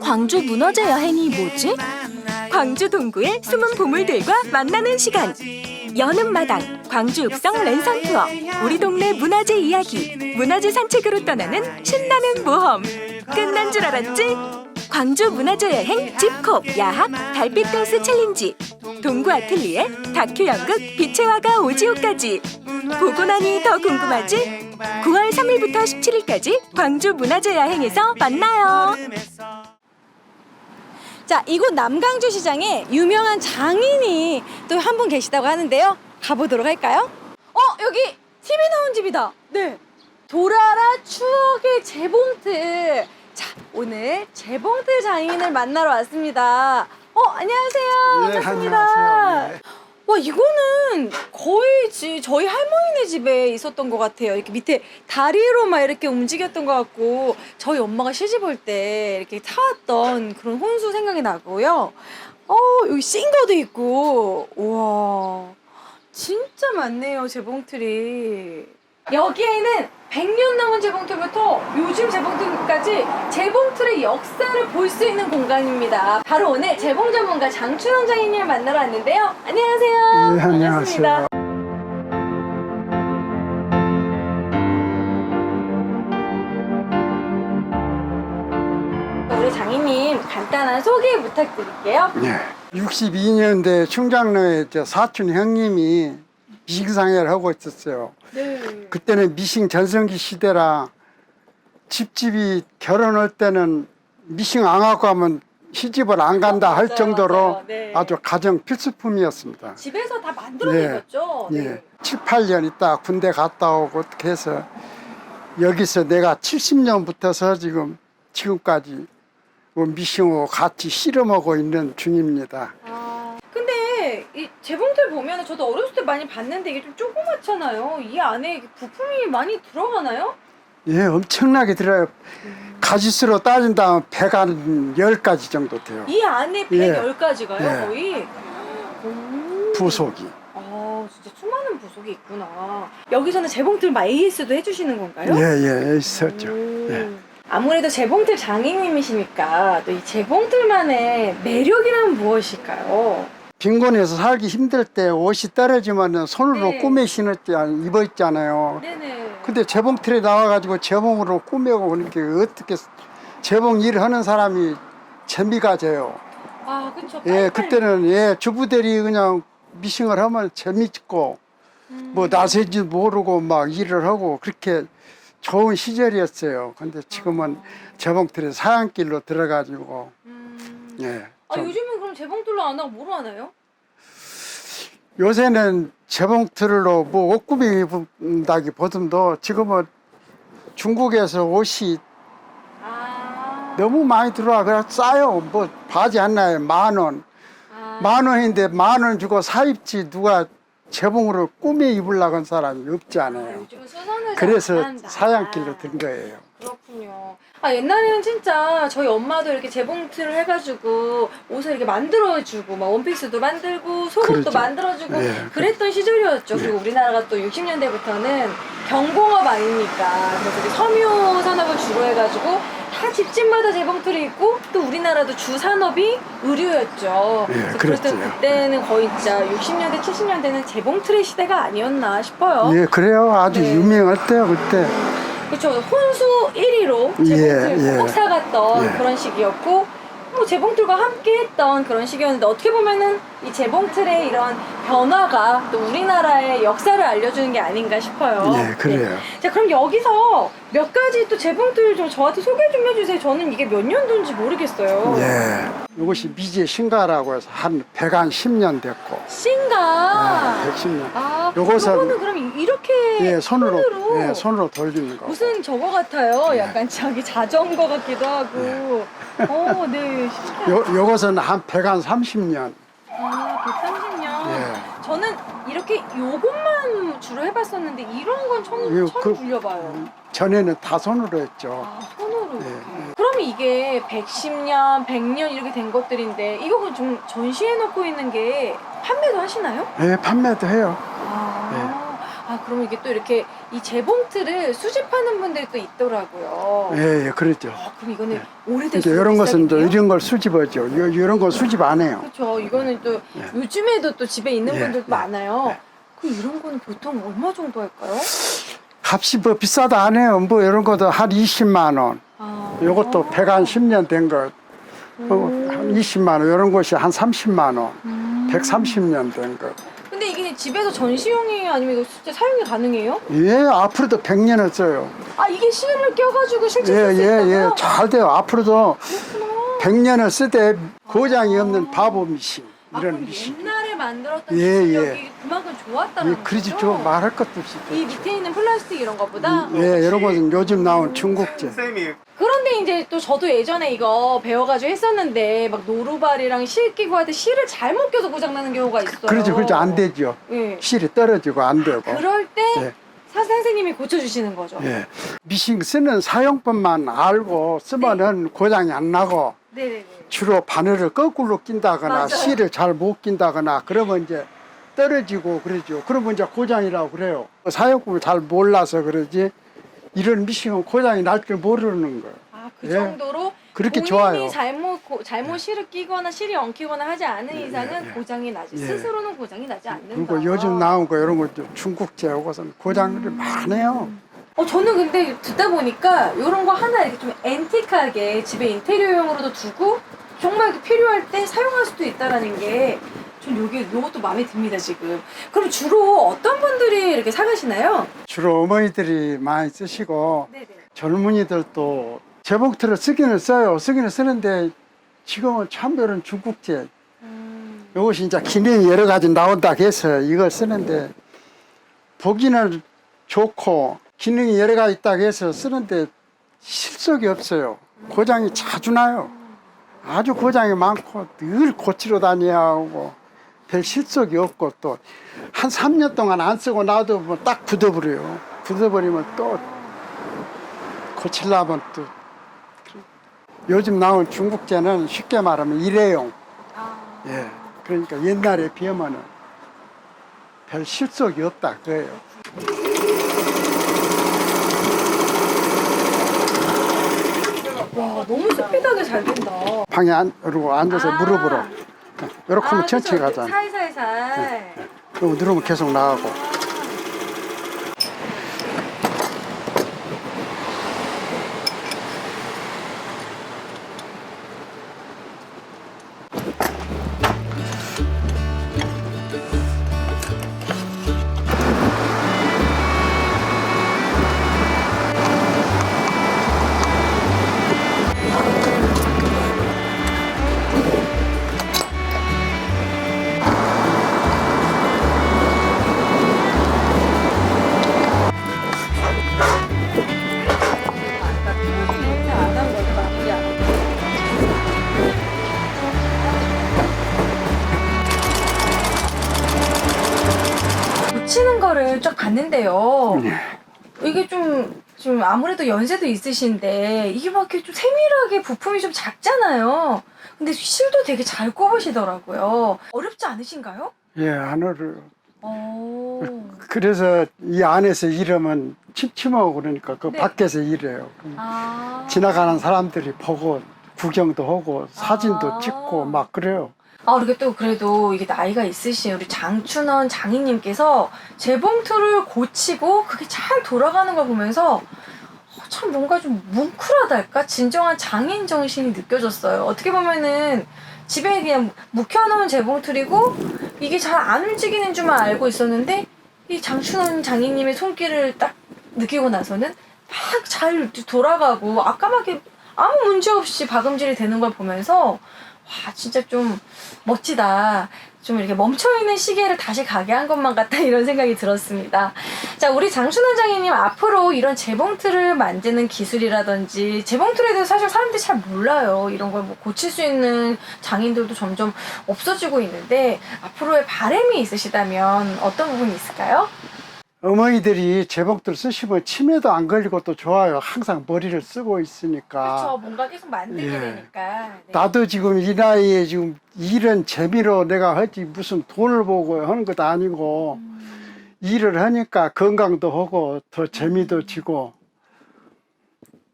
광주 문화재 여행이 뭐지? 광주 동구의 숨은 보물들과 만나는 시간. 여름마당 광주 읍성 랜선 투어 우리 동네 문화재 이야기 문화재 산책으로 떠나는 신나는 모험 끝난 줄 알았지? 광주 문화재 여행 집콕 야학 달빛 댄스 챌린지 동구 아틀리에 다큐 연극 빛의 화가 오지오까지 보고 나니 더 궁금하지? 9월 3일부터 17일까지 광주 문화재 여행에서 만나요. 자, 이곳 남강주 시장에 유명한 장인이 또 한 분 계시다고 하는데요. 가보도록 할까요? 어, 여기 TV 나온 집이다. 네. 도라라 추억의 재봉틀. 자, 오늘 재봉틀 장인을 만나러 왔습니다. 어, 안녕하세요. 예, 반갑습니다. 안녕하세요. 예. 와, 이거는 거의 지, 저희 할머니네 집에 있었던 것 같아요. 이렇게 밑에 다리로 막 이렇게 움직였던 것 같고, 저희 엄마가 시집 올 때 이렇게 타왔던 그런 혼수 생각이 나고요. 어, 여기 싱거도 있고, 우와. 진짜 많네요, 재봉틀이. 여기에는 100년 넘은 재봉틀부터 요즘 재봉틀까지 재봉틀의 역사를 볼 수 있는 공간입니다. 바로 오늘 재봉 전문가 장춘원 장인님을 만나러 왔는데요. 안녕하세요. 네, 안녕하세요. 반갑습니다. 우리 장인님 간단한 소개 부탁드릴게요. 네. 62년대 충장로에 저 사촌 형님이 미싱상회를 하고 있었어요. 네. 그때는 미싱 전성기 시대라 집집이 결혼할 때는 미싱 안 갖고 하면 시집을 안 간다 할 맞아요, 정도로 맞아요. 네. 아주 가정 필수품이었습니다. 집에서 다 만들어내셨죠? 예. 7, 8년 있다 군대 갔다 오고 어떻게 해서 여기서 내가 70년부터서 지금 지금까지 뭐 미싱하고 같이 실험하고 있는 중입니다. 아, 이 재봉틀 보면 저도 어렸을 때 많이 봤는데 이게 좀 조그맣잖아요. 이 안에 부품이 많이 들어가나요? 예, 엄청나게 들어요. 가지수로 따진다면 배가 한 10가지 정도 돼요. 이 안에 예. 110가지가요, 예. 거의. 오. 부속이. 아, 진짜 수많은 부속이 있구나. 여기서는 재봉틀 막 AS도 해주시는 건가요? 예, 예, 있었죠. 오. 예. 아무래도 재봉틀 장인님이시니까 또 이 재봉틀만의 매력이란 무엇일까요? 빈곤에서 살기 힘들 때 옷이 떨어지면 손으로 네. 꾸며 신었지, 입어 있잖아요. 네네. 근데 재봉틀에 나와가지고 재봉으로 꾸며고 그러니까 어떻게 재봉 일 하는 사람이 재미가 져요. 아, 그쵸. 예, 빨리빨리. 그때는 예, 주부들이 그냥 미싱을 하면 재밌고 음. 뭐 나세지 모르고 막 일을 하고 그렇게 좋은 시절이었어요. 근데 지금은 재봉틀에 사양길로 들어가지고 음. 예. 아, 좀 요즘은 그럼 재봉틀로 안 하고 뭐로 하나요? 요새는 재봉틀로 뭐옷 꾸민다기 보듬도 지금은 중국에서 옷이 아. 너무 많이 들어와 그래 싸요. 뭐 바지 하나에 만 원. 아. 만 원인데 만 원 주고 사 입지 누가 재봉으로 꾸며 입으려고 한 사람이 없지 않아요. 수선을 그래서. 사양길로 든 거예요. 그렇군요. 아 옛날에는 진짜 저희 엄마도 이렇게 재봉틀을 해가지고 옷을 이렇게 만들어주고 막 원피스도 만들고 속옷도 그렇죠. 만들어주고 예. 그랬던 시절이었죠. 네. 그리고 우리나라가 또 60년대부터는 경공업 아닙니까? 그래서 이렇게 섬유 산업을 주로 해가지고 다 집집마다 재봉틀이 있고 또 우리나라도 주 산업이 의류였죠. 예, 그래서 그때는 거의 진짜 60년대 70년대는 재봉틀의 시대가 아니었나 싶어요. 예, 그래요. 아주 네. 유명할 때요, 그때. 그렇죠. 혼수 1위로 재봉틀 예, 예. 꼭 사갔던 예. 그런 시기였고 뭐 재봉틀과 함께 했던 그런 시기였는데 어떻게 보면은 이 재봉틀의 이런 변화가 또 우리나라의 역사를 알려주는 게 아닌가 싶어요. 예, 그래요. 네. 자 그럼 여기서 몇 가지 또 재봉틀 좀 저한테 소개 좀 해주세요. 저는 이게 몇 년도인지 모르겠어요. 예. 이것이 미제 신가라고 해서 한 110년 됐고. 싱가. 아, 110년. 아, 요것은- 요거는 그럼 이- 이렇게 예, 손으로, 손으로 예, 손으로 돌리는 거. 무슨 저거 같아요. 약간 저기 자전거 같기도 하고. 어, 네. 신기하다. 요, 요것은 한 130년. 아, 130년. 예. 저는 이렇게 요것만 주로 해봤었는데 이런 건 처음, 요, 처음 그- 들려봐요. 전에는 다 손으로 했죠. 아, 손으로 예, 이렇게. 예. 그럼 이게 110년, 100년 이렇게 된 것들인데 이거 그럼 좀 전시해 놓고 있는 게 판매도 하시나요? 예, 판매도 해요. 아, 아아 그럼 이게 또 이렇게 이 재봉틀을 수집하는 분들이 또 있더라고요. 예, 예, 그렇죠. 아, 그럼 이거는 오래된 이제 이런 것은 이제 이런 걸 수집하죠. 요- 이런 거 수집 안 해요. 그렇죠. 이거는 또 예. 요즘에도 또 집에 있는 예, 분들도 예, 많아요. 예. 그럼 이런 거는 보통 얼마 정도 할까요? 값이 뭐 비싸다 안 해요. 뭐 이런 것도 한 20만 원. 아, 요것도 110년 된 거. 어, 한 20만 원. 이런 것이 한 30만 원. 음. 130년 된 거. 근데 이게 집에서 전시용이에요? 아니면 이거 진짜 사용이 가능해요? 예, 앞으로도 100년을 써요. 아 이게 실을 껴가지고 실제 예, 쓸수 예, 있다고요? 예. 잘 돼요. 앞으로도 100년을 쓰되 고장이 없는 바보 미싱. 아, 이런 미싱. 옛날에 만들었던 예, 기술력이 그만큼 좋았다는 예, 거죠? 그러지 좀 말할 것도 없이. 이 밑에 있는 플라스틱 이런 것보다 예, 이런 것은 요즘 나온 중국제. 그런데 이제 또 저도 예전에 이거 배워가지고 했었는데 막 노루발이랑 실 끼고 할 때 실을 잘못 껴서 고장나는 경우가 있어요 그러죠, 그러죠. 안 되죠. 예. 실이 떨어지고 안 되고. 그럴 때 예. 사 선생님이 고쳐주시는 거죠 예. 미싱 쓰는 사용법만 알고 쓰면은 고장이 안 나고 네네네 주로 바늘을 거꾸로 낀다거나 맞아요. 실을 잘 못 낀다거나 그러면 이제 떨어지고 그러죠. 그러면 이제 고장이라고 그래요. 사용법을 잘 몰라서 그러지 이런 미싱은 고장이 날 줄 모르는 거예요. 아 그 예. 정도로 그렇게 본인이 좋아요. 잘못 고- 잘못 실을 끼거나 실이 엉키거나 하지 않은 이상은 예. 고장이 나지 예. 스스로는 고장이 나지 않는다 그리고 요즘 나온 거 이런 거 중국제 하고선 고장들이 많아요. 어, 저는 근데 듣다 보니까 이런 거 하나 이렇게 좀 앤틱하게 집에 인테리어용으로도 두고 정말 필요할 때 사용할 수도 있다라는 게전 여기 이것도 마음에 듭니다 지금. 그럼 주로 어떤 분들이 이렇게 사가시나요? 주로 어머니들이 많이 쓰시고 네네. 젊은이들도 재봉틀을 쓰기는 써요. 쓰기는 쓰는데 지금은 참별은 중국제. 음, 이것이 이제 기능이 여러 가지 나온다 해서 이걸 쓰는데 보기는 좋고 기능이 여러 가지 있다 해서 쓰는데 실속이 없어요. 고장이 자주 나요. 아주 고장이 많고 늘 고치러 다녀야 하고 별 실속이 없고 또 한 3년 동안 안 쓰고 놔도 뭐 딱 굳어버려요. 굳어버리면 또 고치려면 또 요즘 나온 중국제는 쉽게 말하면 일회용. 아, 예. 그러니까 옛날에 비하면은 별 실속이 없다 그거예요. 와 너무 스피드하게 잘 된다. 방에 안, 그러고 앉아서 아. 무릎으로 이렇게 하면 아, 천천히. 가잖아. 살살살. 그리고 누르면 계속 나가고. 거를 쫙 봤는데요. 이게 좀, 좀 아무래도 연세도 있으신데, 이게 막 이렇게 좀 세밀하게 부품이 좀 작잖아요. 근데 실도 되게 잘 꼽으시더라고요. 어렵지 않으신가요? 예, 하늘을. 오. 그래서 이 안에서 일하면 침침하고 그러니까 그 네. 밖에서 일해요. 아. 지나가는 사람들이 보고 구경도 하고 사진도 아. 찍고 막 그래요. 아, 이렇게 또 그래도 이게 나이가 있으신 우리 장춘원 장인님께서 재봉틀을 고치고 그게 잘 돌아가는 걸 보면서 어, 참 뭔가 좀 뭉클하달까? 진정한 장인 정신이 느껴졌어요. 어떻게 보면은 집에 그냥 묵혀놓은 재봉틀이고 이게 잘 안 움직이는 줄만 알고 있었는데 이 장춘원 장인님의 손길을 딱 느끼고 나서는 막 잘 돌아가고 아까맣게 아무 문제 없이 박음질이 되는 걸 보면서 와 진짜 좀 멋지다. 좀 이렇게 멈춰있는 시계를 다시 가게 한 것만 같다 이런 생각이 들었습니다. 자 우리 장순원 장애님 앞으로 이런 재봉틀을 만드는 기술이라든지 재봉틀에 대해서 사실 사람들이 잘 몰라요. 이런 걸 뭐 고칠 수 있는 장인들도 점점 없어지고 있는데 앞으로의 바람이 있으시다면 어떤 부분이 있을까요? 어머니들이 재봉틀 쓰시면 치매도 안 걸리고 또 좋아요. 항상 머리를 쓰고 있으니까. 그렇죠. 뭔가 계속 만들게 예. 되니까. 네. 나도 지금 이 나이에 지금 일은 재미로 내가 하지 무슨 돈을 보고 하는 것도 아니고 일을 하니까 건강도 하고 더 재미도 지고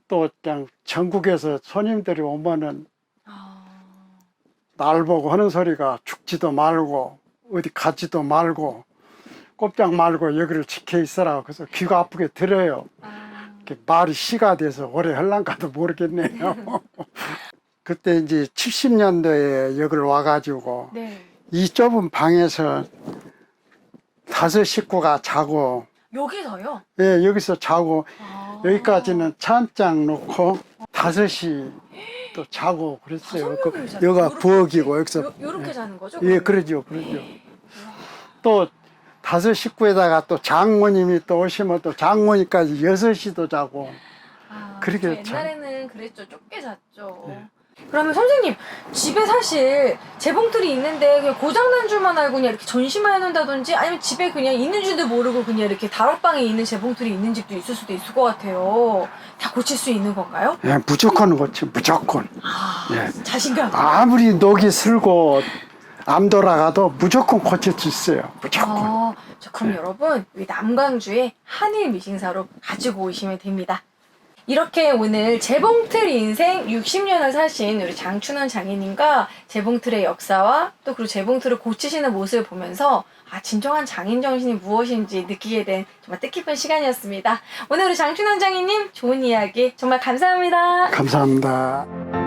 또 그냥 전국에서 손님들이 오면은 아, 날 보고 하는 소리가 죽지도 말고 어디 가지도 말고 꼼짝 말고 여기를 지켜 있어라 그래서 귀가 아프게 들어요 아, 말이 시가 돼서 오래 할란가도 모르겠네요 그때 이제 70년도에 여기를 와가지고 네. 이 좁은 방에서 다섯 식구가 자고 여기서요? 예, 여기서 자고 아. 여기까지는 차한장 놓고 다섯이 또 자고 그랬어요. 다섯 그, 요렇게? 부엌이고 여기서 요, 요렇게 자는 거죠? 예, 그러죠, 그러죠. 또 다섯 식구에다가 또 장모님이 또 오시면 또 장모님까지 여섯이도 자고 아, 그렇게 저 옛날에는 그랬죠. 좁게 잤죠. 네. 그러면 선생님 집에 사실 재봉틀이 있는데 그냥 고장난 줄만 알고 그냥 이렇게 전시만 해놓는다든지 아니면 집에 그냥 있는 줄도 모르고 그냥 이렇게 다락방에 있는 재봉틀이 있는 집도 있을 수도 있을 것 같아요. 다 고칠 수 있는 건가요? 예, 무조건 그렇지, 무조건. 아, 예. 자신감. 아무리 녹이 슬고 암 돌아가도 무조건 고칠 수 있어요. 무조건. 아, 자, 그럼 네. 여러분 여기 남광주에 한일 미싱사로 가지고 오시면 됩니다. 이렇게 오늘 재봉틀 인생 60년을 사신 우리 장춘원 장인님과 재봉틀의 역사와 또 그리고 재봉틀을 고치시는 모습을 보면서 아 진정한 장인 정신이 무엇인지 느끼게 된 정말 뜻깊은 시간이었습니다. 오늘 우리 장춘원 장인님 좋은 이야기 정말 감사합니다. 감사합니다.